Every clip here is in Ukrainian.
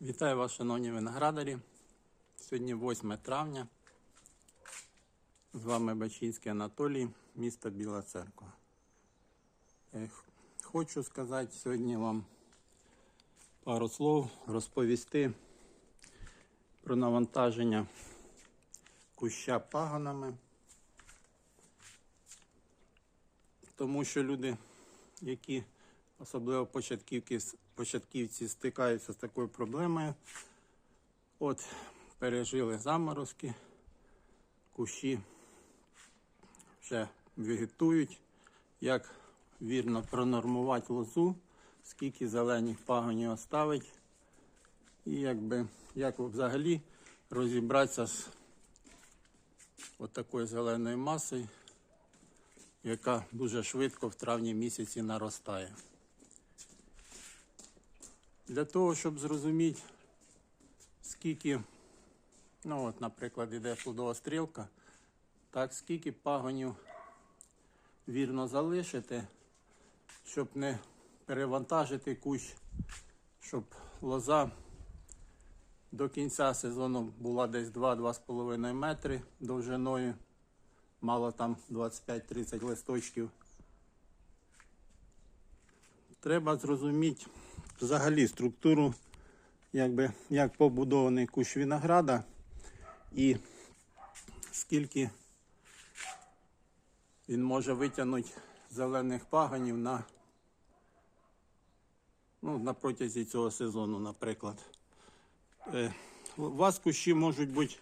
Вітаю вас, шановні виноградарі. Сьогодні 8 травня. З вами Бачинський Анатолій, місто Біла Церква. Е, Хочу сказати сьогодні вам пару слов, розповісти про навантаження куща пагонами. Тому що люди, які особливо початківки, початківці стикаються з такою проблемою. От пережили заморозки, кущі вже вегетують, як вірно пронормувати лозу, скільки зелених пагонів оставить, і якби, як взагалі розібратися з такою зеленою масою, яка дуже швидко в травні місяці наростає. Для того, щоб зрозуміти, скільки, ну от, наприклад, іде плодова стрілка, так, скільки пагонів вірно залишити, щоб не перевантажити кущ, щоб лоза до кінця сезону була десь 2-2,5 метри довжиною, мало там 25-30 листочків. Треба зрозуміти взагалі структуру, якби, як побудований кущ винограда і скільки він може витягнути зелених пагонів на, ну, на протязі цього сезону, наприклад. Е, у вас кущі можуть бути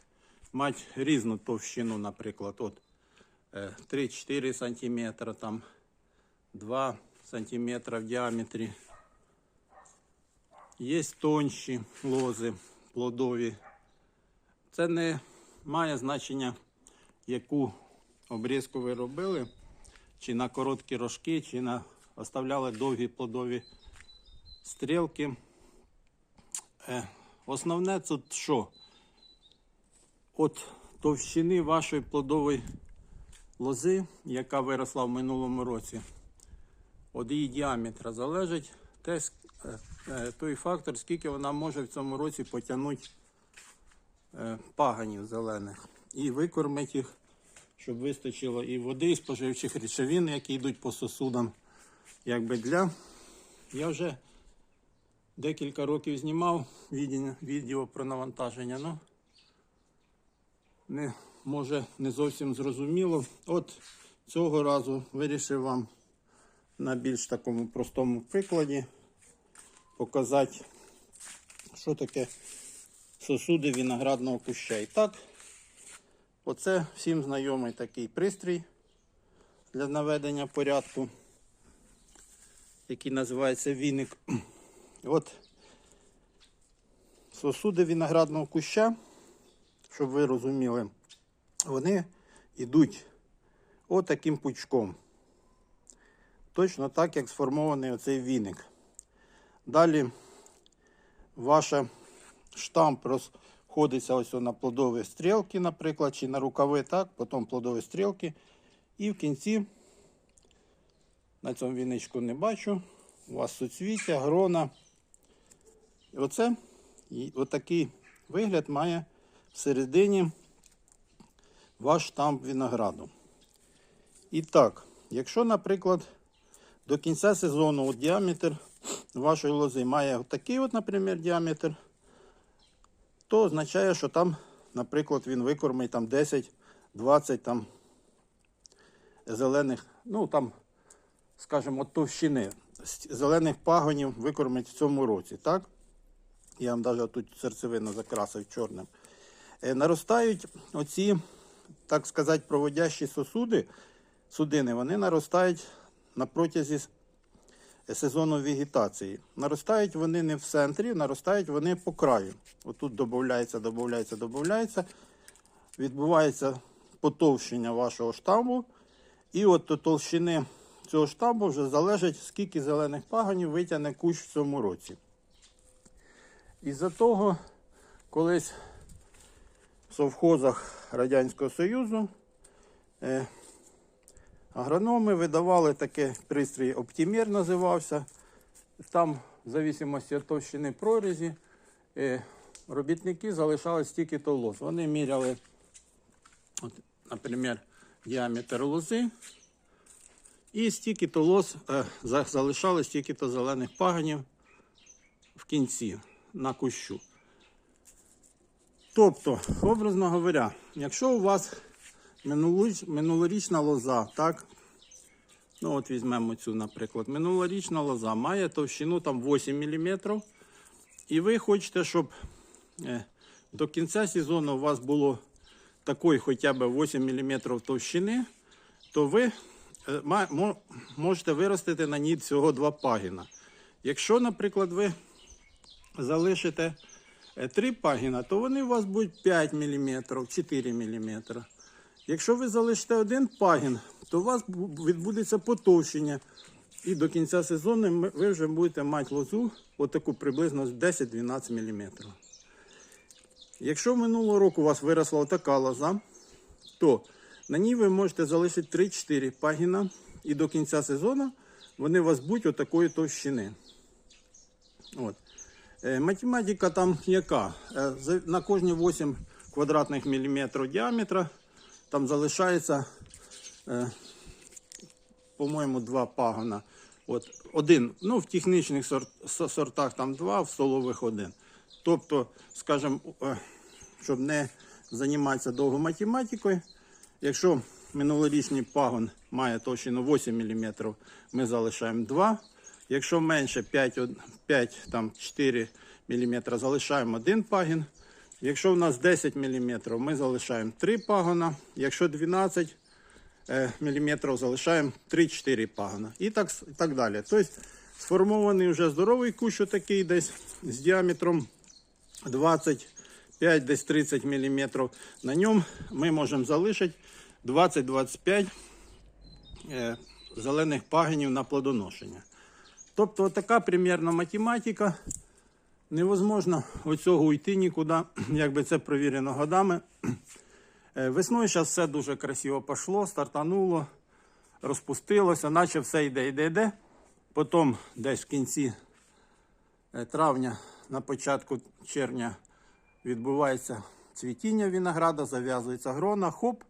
мати різну товщину, наприклад, от е, 3-4 см, там 2 см в діаметрі. Є тонші лози плодові. Це не має значення, яку обрізку ви робили, чи на короткі рожки, чи на оставляли довгі плодові стрілки. Е, Основне тут що? От товщини вашої плодової лози, яка виросла в минулому році, від її діаметра залежить те, е, той фактор, скільки вона може в цьому році потягнути е, паганів зелених і викормити їх, щоб вистачило і води, і споживчих речовин, які йдуть по сосудам. Якби для. Я вже декілька років знімав відео, про навантаження. Ну, не, може не зовсім зрозуміло. От цього разу вирішив вам на більш такому простому прикладі показати, що таке сосуди виноградного куща. І так, оце всім знайомий такий пристрій для наведення порядку, який називається віник. От сосуди виноградного куща, щоб ви розуміли, вони йдуть отаким пучком. Точно так, як сформований оцей віник. Далі ваша штамп розходиться ось на плодові стрілки, наприклад, чи на рукави, так, потім плодові стрілки. І в кінці, на цьому віничку не бачу, у вас суцвіття, грона. І оце і отакий вигляд має всередині ваш штамп винограду. І так, якщо, наприклад, до кінця сезону діаметр вашої лози має такий, от, наприклад, діаметр, то означає, що там, наприклад, він викормить там 10-20 там зелених, ну там, скажімо, товщини зелених пагонів викормить в цьому році, так? Я вам навіть тут серцевину закрасив чорним. Е, наростають оці, так сказати, проводящі сосуди, судини, вони наростають на протязі сезону вегетації. Наростають вони не в центрі, наростають вони по краю. Отут додається, додається, додається. Відбувається потовщення вашого штамбу. І от до толщини цього штамбу вже залежить, скільки зелених паганів витягне кущ в цьому році. Із-за того, колись в совхозах Радянського Союзу е, агрономи видавали таке пристрій Оптімір називався. Там, в зависимості від товщини прорізі, е, робітники залишали стільки-то лоз. Вони міряли, от, наприклад, діаметр лози. І стільки-то лоз е, залишали стільки-то зелених пагонів в кінці на кущу. Тобто, образно говоря, якщо у вас минулорічна лоза, так, ну от візьмемо цю, наприклад, минулорічна лоза має товщину там 8 мм, і ви хочете, щоб е, до кінця сезону у вас було такої хоча б 8 мм товщини, то ви е, можете виростити на ній всього два пагіна. Якщо, наприклад, ви залишите е, три пагіна, то вони у вас будуть 5 мм, 4 мм. Якщо ви залишите один пагін, то у вас відбудеться потовщення. І до кінця сезону ви вже будете мати лозу отаку приблизно 10-12 мм. Якщо минулого року у вас виросла отака лоза, то на ній ви можете залишити 3-4 пагіна, і до кінця сезону вони у вас будуть отакої товщини. От. Е, Математика там яка? Е, На кожні 8 квадратних міліметрів діаметра там залишається, е, по-моєму, два пагона. От, один, ну, в технічних сорт, сортах там два, в столових один. Тобто, скажімо, е, щоб не займатися довго математикою, якщо минулорічний пагон має товщину 8 мм, ми залишаємо 2. Якщо менше 5, 5 там 4 мм, залишаємо один пагін. Якщо в нас 10 мм, ми залишаємо 3 пагона. Якщо 12 мм, залишаємо 3-4 пагона. І так, так далі. Тобто сформований вже здоровий кущ отакий десь з діаметром 25, десь 30 мм. На ньому ми можемо залишити 20-25 е, зелених пагонів на плодоношення. Тобто така примірна математика. Невозможно від цього уйти нікуди, якби це провірено годами. Е, Весною зараз все дуже красиво пішло, стартануло, розпустилося, наче все йде, йде, йде. Потім десь в кінці е, травня, на початку червня відбувається цвітіння винограда, зав'язується грона, хоп,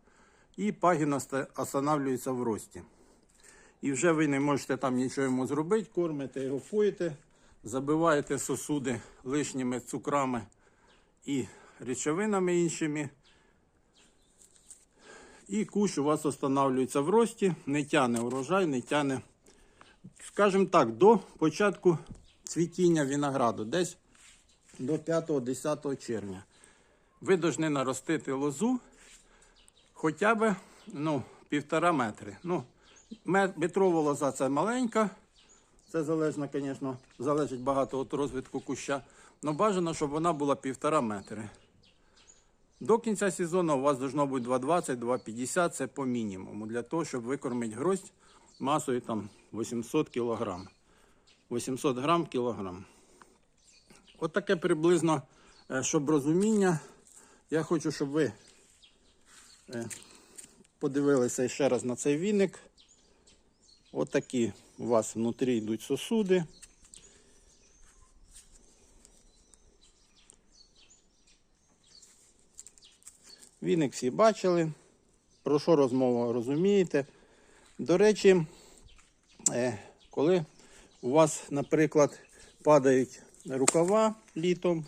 і пагін оста- останавлюється в рості. І вже ви не можете там нічого йому зробити, кормите його, поїте, забиваєте сосуди лишніми цукрами і речовинами іншими. І кущ у вас встановлюється в рості, не тяне урожай, не тяне, скажімо так, до початку цвітіння винограду, десь до 5-10 червня. Ви повинні наростити лозу хоча б ну, півтора метри. Ну, метрова лоза це маленька. Це залежно, звісно, залежить багато від розвитку куща. але бажано, щоб вона була півтора метри. До кінця сезону у вас должно бути 2,20-2,50, це по мінімуму, для того, щоб викормити гроздь масою там 800 кг. 800 грам кілограм. От таке приблизно, е, щоб розуміння. Я хочу, щоб ви е, подивилися ще раз на цей віник. Отакі у вас внутрі йдуть сосуди. Віник всі бачили. Про що розмова розумієте? До речі, е, коли у вас, наприклад, падають рукава літом,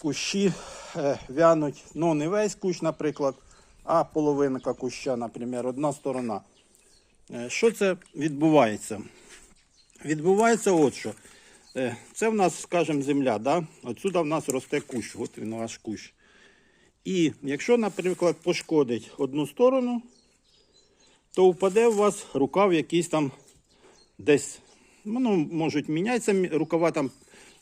кущі е, вянуть, ну не весь кущ, наприклад, а половинка куща, наприклад, одна сторона. Е, Що це відбувається? Відбувається от що. Е, Це в нас, скажімо, земля. Да? Отсюди в нас росте кущ, от він ваш кущ. І якщо, наприклад, пошкодить одну сторону, то впаде у вас рукав якийсь там десь. Ну, можуть мінятися мі- рукава там,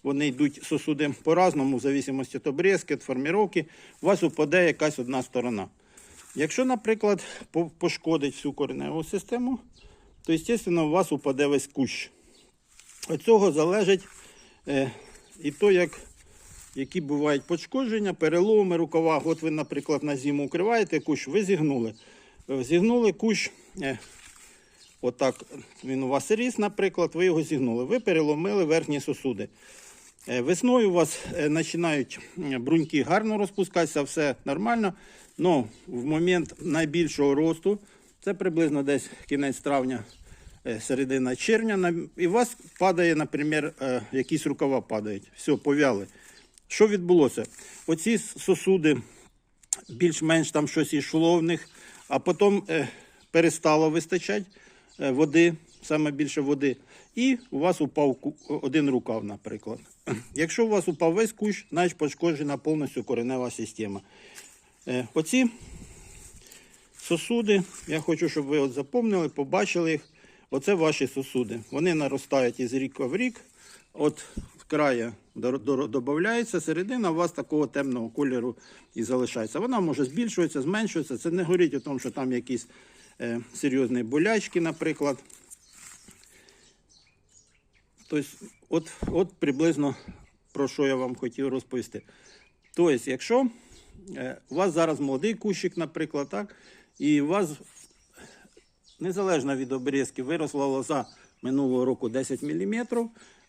вони йдуть сосуди по-разному, в зависимості від обрізки, від форміровки, у вас упаде якась одна сторона. Якщо, наприклад, пошкодить всю кореневу систему, то, звісно, у вас упаде весь кущ. Від цього залежить е, і то, як, які бувають пошкодження, переломи рукава. От ви, наприклад, на зиму укриваєте кущ, ви зігнули. Е, Зігнули кущ, е, отак він у вас ріс, наприклад, ви його зігнули. Ви переломили верхні сосуди. Весною у вас починають бруньки гарно розпускатися, все нормально. Але в момент найбільшого росту, це приблизно десь кінець травня, е, середина червня, і у вас падає, наприклад, е, якісь рукава падають. Все, пов'яли. Що відбулося? Оці сосуди більш-менш там щось ішло в них, а потім е, перестало вистачати води, саме більше води, і у вас упав один рукав, наприклад. Якщо у вас упав весь кущ, значить пошкоджена повністю коренева система. Е, оці сосуди, я хочу, щоб ви от запомнили, побачили їх. Оце ваші сосуди. Вони наростають із ріка в рік. От в додається, середина у вас такого темного кольору і залишається. Вона може збільшуватися, зменшуватися. Це не говорить о тому, що там якісь е, серйозні болячки, наприклад. Тобто, от, от приблизно про що я вам хотів розповісти. Тобто, якщо у вас зараз молодий кущик, наприклад, так, і у вас незалежно від обрізки виросла лоза минулого року 10 мм,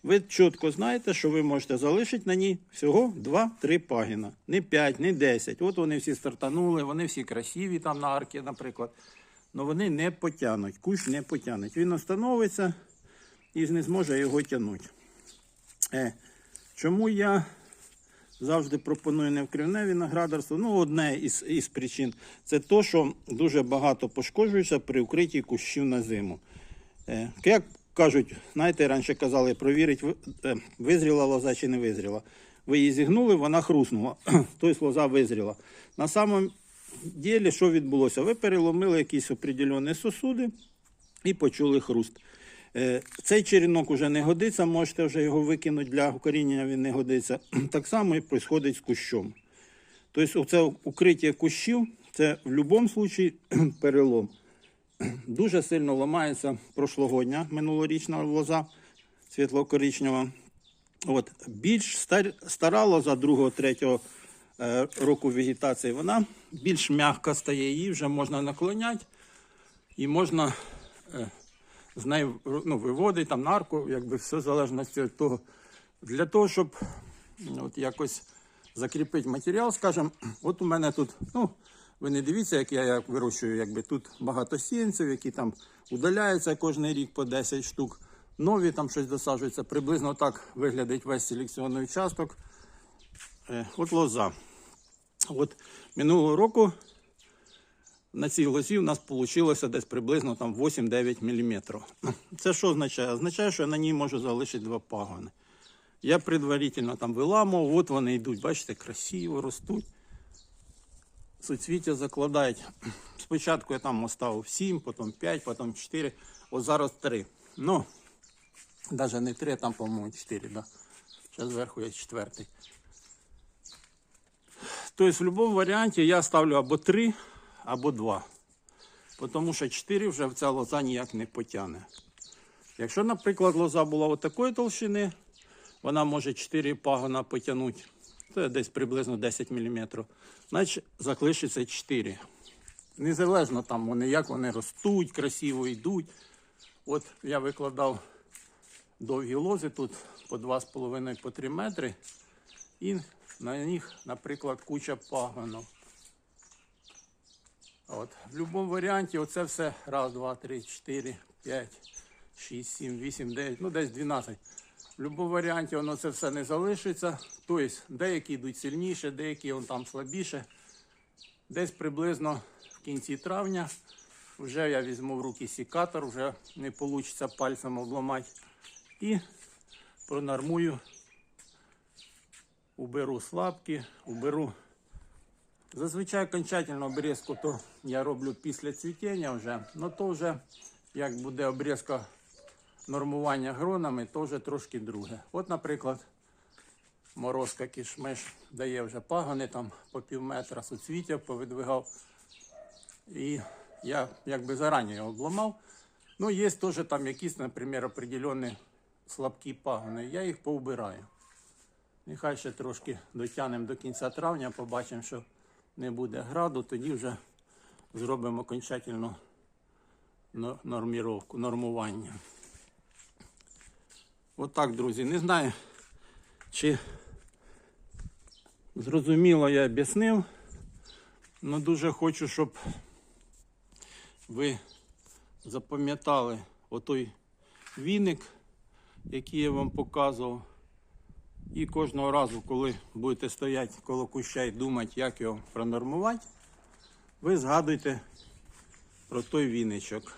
ви чітко знаєте, що ви можете залишити на ній всього 2-3 пагіна. Не 5, не 10. От вони всі стартанули, вони всі красиві там на аркі, наприклад. Але вони не потягнуть, кущ не потягнуть. Він остановиться і не зможе його тягнути. Е, чому я завжди пропоную невкривне виноградарство? Ну, одне із, із причин це то, що дуже багато пошкоджується при укритті кущів на зиму. Е, як кажуть, знаєте, раніше казали, провірить, е, визріла лоза чи не визріла. Ви її зігнули, вона хруснула. тобто лоза визріла. На самом ділі, що відбулося? Ви переломили якісь определені сосуди і почули хруст. Е, Цей черенок вже не годиться, можете вже його викинути для укорінення, він не годиться. Так само і відбувається з кущом. Тобто, це укриття кущів, це в будь-якому випадку перелом. Дуже сильно ламається прошлогодня минулорічна лоза світло-коричнева. Більш стар, стара лоза другого, третього е, року вегетації, вона більш м'яка стає, її вже можна наклоняти і можна е, з нею ну, виводити там нарку, якби все в залежності від того. Для того, щоб от якось закріпити матеріал, скажімо, от у мене тут, ну, ви не дивіться, як я вирощую, якби тут багато сіянців, які там удаляються кожен рік по 10 штук. Нові там щось досаджується. Приблизно так виглядить весь селекціонний участок. Е, От лоза. От минулого року на цій лозі у нас вийшло десь приблизно там 8-9 мм. Це що означає? Означає, що я на ній можу залишити два пагони. Я предварительно там виламував, от вони йдуть, бачите, красиво ростуть. Суцвіття закладають. Спочатку я там оставив 7, потім 5, потім 4, от зараз 3. Ну, навіть не 3, там, по-моєму, 4, да. Ще зверху є четвертий. Тобто в будь-якому варіанті я ставлю або 3, або 2. Тому що 4 вже ця лоза ніяк не потягне. Якщо, наприклад, лоза була от такої толщини, вона може 4 пагона потягнути. Це десь приблизно 10 мм. Значить, залишиться 4. Незалежно там вони, як вони ростуть, красиво йдуть. От я викладав довгі лози тут по 2,5-3 метри. І на них, наприклад, куча пагонів. От. В будь-якому варіанті оце все раз, два, три, чотири, п'ять, шість, сім, вісім, дев'ять, ну десь 12. В будь-якому варіанті воно це все не залишиться. Тобто деякі йдуть сильніше, деякі вон там слабіше. Десь приблизно в кінці травня вже я візьму в руки сікатор, вже не вийде пальцем обламати. І пронормую, уберу слабкі, уберу Зазвичай окончательну обрізку то я роблю після цвітіння вже, ну то вже як буде обрізка нормування гронами, то вже трошки друге. От, наприклад, морозка кішмиш дає вже пагони там по пів метра суцвіття повидвигав. І я якби зарані його обламав. Ну, є теж там якісь, наприклад, определені слабкі пагони. Я їх поубираю. Нехай ще трошки дотягнемо до кінця травня, побачимо, що не буде граду, тоді вже зробимо окончательну но- норміровку, нормування. Отак, друзі. Не знаю, чи зрозуміло я об'яснив. Ну дуже хочу, щоб ви запам'ятали отой віник, який я вам показував. І кожного разу, коли будете стояти коло куща і думати, як його пронормувати, ви згадуйте про той віничок.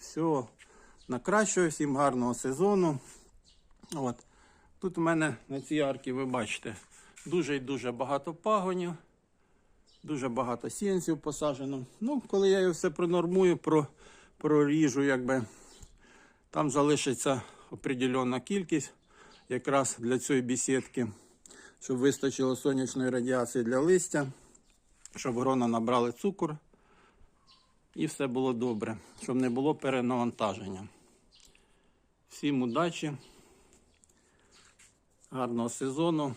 Всього на кращого, всім гарного сезону. От. Тут у мене на цій арці, ви бачите, дуже і дуже багато пагонів, дуже багато сіянців посаджено. Ну, коли я його все пронормую, про, проріжу, якби, там залишиться определенна кількість якраз для цієї бесідки, щоб вистачило сонячної радіації для листя, щоб грона набрали цукор і все було добре, щоб не було перенавантаження. Всім удачі, гарного сезону.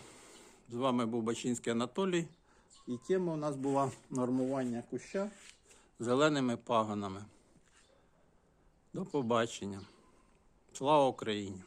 З вами був Бачинський Анатолій. І тема у нас була нормування куща зеленими пагонами. До побачення. Слава Україні!